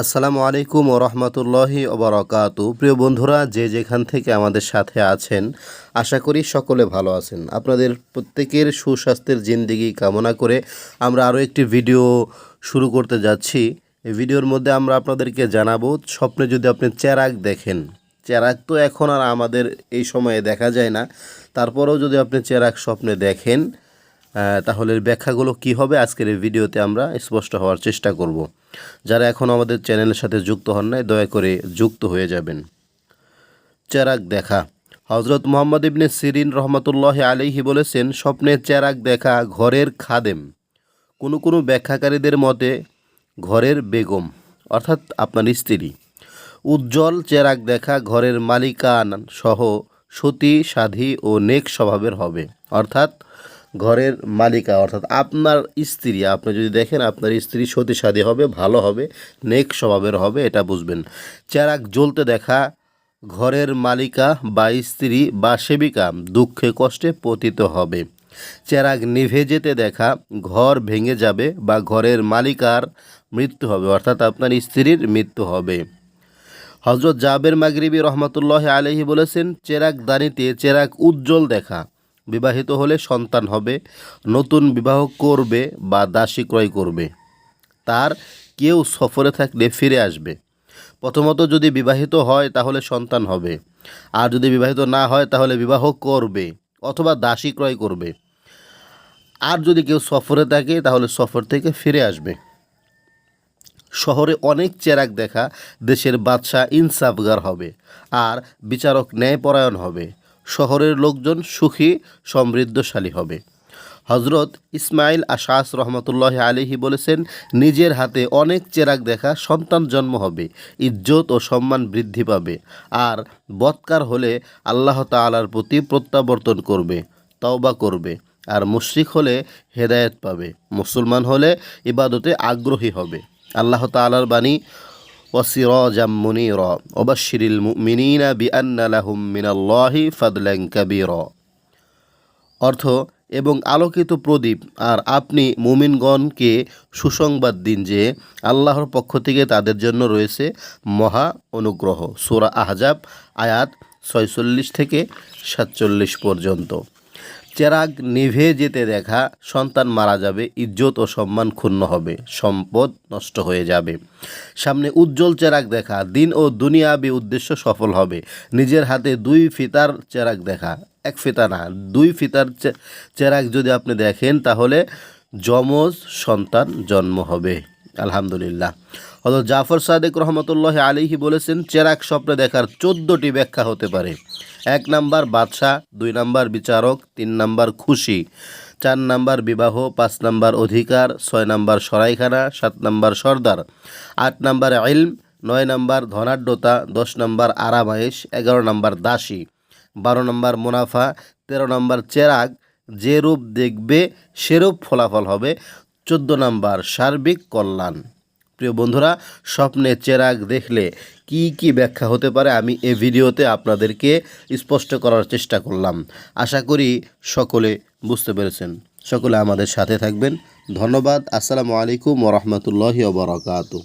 আসসালামু আলাইকুম ও রহমতুল্লাহি ওবরাকাত প্রিয় বন্ধুরা, যে যেখান থেকে আমাদের সাথে আছেন, আশা করি সকলে ভালো আছেন। আপনাদের প্রত্যেকের সুস্বাস্থ্যের জিন্দিগি কামনা করে আমরা আরও একটি ভিডিও শুরু করতে যাচ্ছি। এই ভিডিওর মধ্যে আমরা আপনাদেরকে জানাব, স্বপ্নে যদি আপনি চেরাক দেখেন চেরাক তো এখন আর আমাদের এই সময়ে দেখা যায় না, তারপরেও যদি আপনি চেরাক স্বপ্নে দেখেন তাহলে ব্যাখ্যাগুলো কি হবে আজকের এই ভিডিওতে আমরা স্পষ্ট হওয়ার চেষ্টা করব। যারা এখন আমাদের চ্যানেলের সাথে যুক্ত হন নাই, দয়া করে যুক্ত হয়ে যাবেন। চেরাক দেখা। হজরত মোহাম্মদ ইবনে সিরিন রহমতুল্লাহ আলিহি বলেছেন স্বপ্নে চেরাক দেখা ঘরের খাদেম। কোনো কোনো ব্যাখ্যাকারীদের মতে ঘরের বেগম, অর্থাৎ আপনার স্ত্রী। উজ্জ্বল চেরাক দেখা ঘরের মালিকান সহ সতী, সাধী ও নেক স্বভাবের হবে। অর্থাৎ ঘরের মালিকা, অর্থাৎ আপনার স্ত্রী। আপনি যদি দেখেন আপনার স্ত্রী সতী সাধী হবে, ভালো হবে, নেক স্বভাবের হবে, এটা বুঝবেন। চেরাক জ্বলতে দেখা ঘরের মালিকা বা স্ত্রী বা সেবিকা দুঃখে কষ্টে পতিত হবে। চেরাগ নিভে যেতে দেখা ঘর ভেঙে যাবে বা ঘরের মালিকার মৃত্যু হবে, অর্থাৎ আপনার স্ত্রীর মৃত্যু হবে। হজরত জাবের মাগরিবি রহমতুল্লাহ আলহি বলেছেন চেরাক দানিতে চেরাক উজ্জ্বল দেখা। বিবাহিত হলে সন্তান হবে, নতুন বিবাহ করবে বা দাসী ক্রয় করবে। তার কেউ সফরে থাকলে ফিরে আসবে। প্রথমত যদি বিবাহিত হয় তাহলে সন্তান হবে। আর যদি বিবাহিত না হয় তাহলে বিবাহ করবে অথবা দাসী ক্রয় করবে। আর যদি কেউ সফরে থাকে তাহলে সফর থেকে ফিরে আসবে। শহরে অনেক চেরাক দেখা দেশের বাদশাহ ইনসাফগার হবে আর বিচারক ন্যায়পরায়ণ হবে। শহরের লোকজন সুখী, সমৃদ্ধশালী হবে। হজরত ইসমাইল আশাস রহমতুল্লাহ আলিহি বলেছেন, নিজের হাতে অনেক চেরাক দেখা, সন্তান জন্ম হবে, ইজ্জত ও সম্মান বৃদ্ধি পাবে, আর বৎকার হলে আল্লাহ তালার প্রতি প্রত্যাবর্তন করবে, তওবা করবে, আর মুশরিক হলে হেদায়েত পাবে, মুসলমান হলে ইবাদতে আগ্রহী হবে। আল্লাহ তালার বাণী ওয়াসিরাজাম মুনির ওবাশিরিল মুমিনিনা বিআন্না লাহুম মিনাল্লাহি ফাদলান কাবীরা অর্থ, এবং আলোকিত প্রদীপ, আর আপনি মুমিনগণকে সুসংবাদ দিন যে আল্লাহর পক্ষ থেকে তাদের জন্য রয়েছে মহা অনুগ্রহ। সুরা আহজাব, আয়াত ছয়চল্লিশ থেকে সাতচল্লিশ পর্যন্ত। চেরাগ নিভে যেতে দেখা, সন্তান মারা যাবে, ইজ্জত ও সম্মান ক্ষুণ্ণ হবে, সম্পদ নষ্ট হয়ে যাবে। সামনে উজ্জ্বল চেরাগ দেখা, দিন ও দুনিয়াবি উদ্দেশ্য সফল হবে। নিজের হাতে দুই ফিতার চেরাগ দেখা। এক ফিতা না, দুই ফিতার চেরাগ যদি আপনি দেখেন, তাহলে যমজ সন্তান জন্ম হবে। আলহামদুলিল্লাহ। হজরত জাফর সাদেক রহমতুল্লাহ আলিহি বলেছেন, চেরাক স্বপ্নে দেখার চোদ্দোটি ব্যাখ্যা হতে পারে। এক নাম্বার বাদশাহ, দুই নাম্বার বিচারক, তিন নাম্বার খুশি, চার নাম্বার বিবাহ, পাঁচ নাম্বার অধিকার, ছয় নাম্বার সরাইখানা, সাত নাম্বার সর্দার, আট নাম্বার ইলম, নয় নাম্বার ধনাঢ্যতা, দশ নাম্বার আরামায়েশ, এগারো নাম্বার দাসী, বারো নাম্বার মুনাফা, তেরো নাম্বার চেরাগ, যে রূপ দেখবে সেরূপ ফলাফল হবে। চোদ্দ নাম্বার, সার্বিক কল্যাণ। প্রিয় বন্ধুরা, স্বপ্নে চেরাগ দেখলে কি কি ব্যাখ্যা হতে পারে আমি এ ভিডিওতে আপনাদেরকে স্পষ্ট করার চেষ্টা করলাম। আশা করি সকলে বুঝতে পেরেছেন। সকলে আমাদের সাথে থাকবেন। ধন্যবাদ। আসসালামু আলাইকুম ওরহমতুল্লাহি ওবরাকাতু